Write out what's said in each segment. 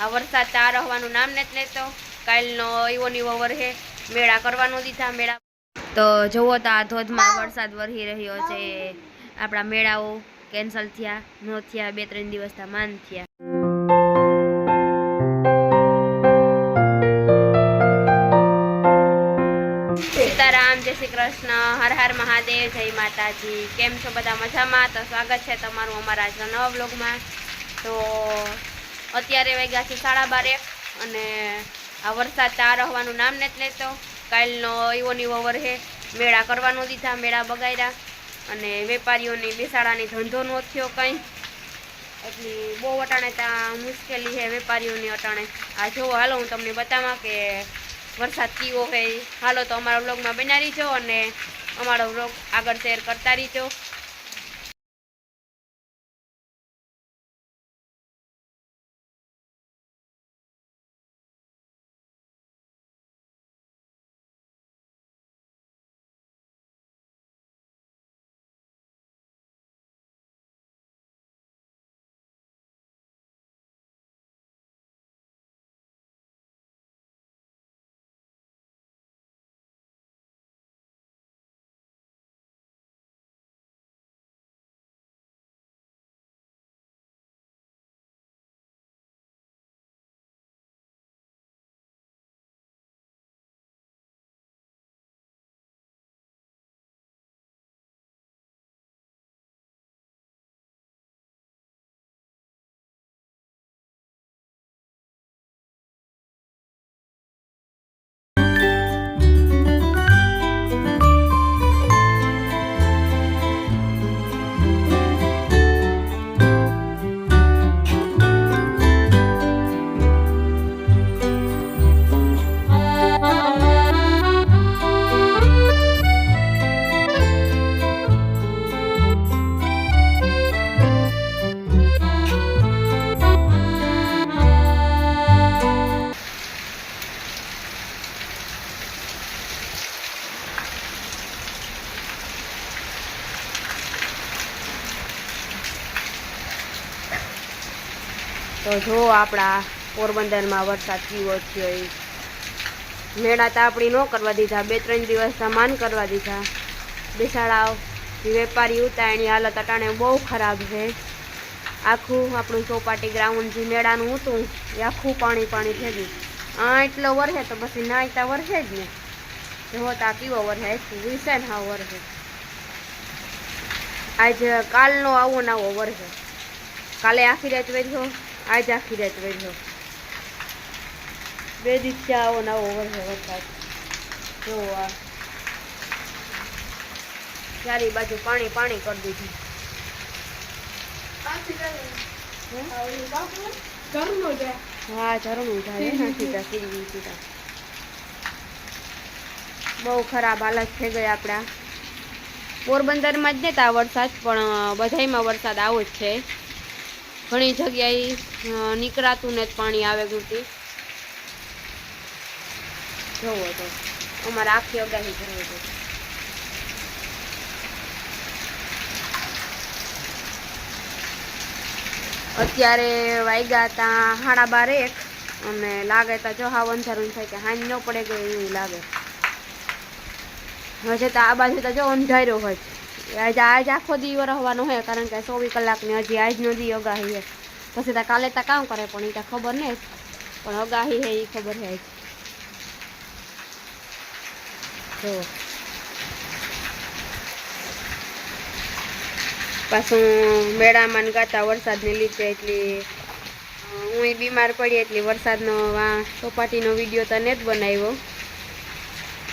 આ વરસાદ તાર રહેવાનું નામ નથી લેતો. કાલનો એવો નીવો વરહે. મેળા કરવાનું દીધા મેળા. તો જુઓ તો આ ધોધમાં વરસાદ વરહી રહ્યો છે. આપણા મેળાઓ કેન્સલ થયા, ન થયા, બે ત્રણ દિવસના માન થયા. સીતારામ, જય શ્રી કૃષ્ણ, હર હર મહાદેવ, જય માતાજી. કેમ છો બધા મજામાં? તો સ્વાગત છે તમારું અમારા આજના નવા બ્લોગમાં તો અત્યારે વાગ્યા છે સાડા બાર અને આ વરસાદ તાર રહેવાનું નામ નથી લેતો. કાલનો એવો નીવો વરહે. મેળા કરવાનો દીધા, મેળા બગાડ્યા અને વેપારીઓની બેસાડાની ધંધો નો થયો કંઈ. એટલી બહુ અટાણે ત્યાં મુશ્કેલી છે વેપારીઓની અટાણે. આ જોવો હાલો હું તમને બતાવવા કે વરસાદ કેવો છે હાલો તો અમારા વ્લોગમાં બનાવી જો અને અમારો વ્લોગ આગળ શેર કરતા રહીજો. તો જો આપણા પોરબંદરમાં વરસાદ કેવો થયો એ. મેળા તો આપણી ન કરવા દીધા, બે ત્રણ દિવસના માન કરવા દીધા. બેસાડાઓ વેપારી ઉતાયણી હાલત અટાણે બહુ ખરાબ છે. આખું આપણું ચોપાટી ગ્રાઉન્ડ જે મેળાનું હતું, એ આખું પાણી પાણી થઈ ગયું. આ એટલો વરસે તો પછી નાયતા વરસે જ ને. જો તા કેવો વરસે વિશે ને હા વરસે. આજ કાલનો આવો ને આવો વરસે. કાલે આખી રાત વેર્યો. આજ આખી રાત વેર્યો બે દિવસે આવો ને આવો વરસે વરસાદ. જો આ. ચારે બાજુ પાણી પાણી કરી દીધું. હા? ઝરણું જાય એના સીધા બહુ ખરાબ હાલત થઈ ગઈ આપણા. પોરબંદરમાં જ નતા વરસાદ પણ બધાયમાં વરસાદ આવો જ છે. ઘણી જગ્યાએ નીકળાતું ને જ પાણી આવે ગુટી જોવો તો, અમારે આખી અગાહી કરવી જોઈએ અત્યારે વાગ્યા ત્યાં સાડા બાર એક, અને લાગે તો જો હાવ અંધારું થાય કે હાંજ ન પડે કે એવું લાગે. હજે તો આ બાજુ તો જો અંધાર્યો હોય. આજે આજ આખો દી રહેવાનો હોય, કારણ કે ચોવીસ કલાકની હજી આજનો દી અગાહી હે પછી ત્યાં કાલે ત્યાં કામ કરે, પણ એ તો ખબર નહીં પણ અગાહી હે એ ખબર હે. તો પાછું મેળામાં ગાતા વરસાદને લીધે એટલી હું બીમાર પડી, એટલે વરસાદનો ચોપાટીનો વીડિયો તને જ બનાવ્યો.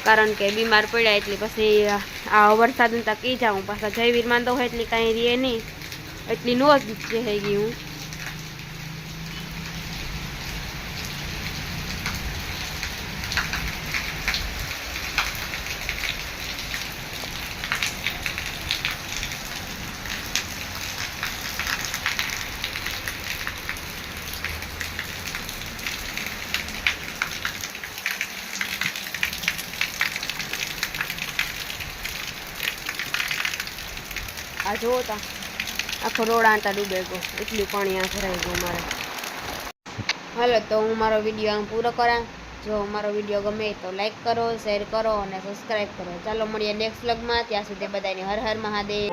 કારણ કે બીમાર પડ્યા એટલે પછી, આ વરસાદ તો કી જાઉં પાછા જયવીર માંદો હોય એટલે કાંઈ રહે નહીં. એટલી નો જ થઈ ગઈ હું. આ જોવો તા આખો રોડ આંટા ડૂબે ગયો એટલું પાણી આ ભરાઈ ગયું મારે. હાલો, તો હું મારો વીડિયો આમ પૂરો કરા જો મારો વીડિયો ગમે તો લાઈક કરો શેર કરો અને સબસ્ક્રાઈબ કરો. ચાલો મળીએ નેક્સ્ટ લગમાં ત્યાં સુધી બધાની હર હર મહાદેવ.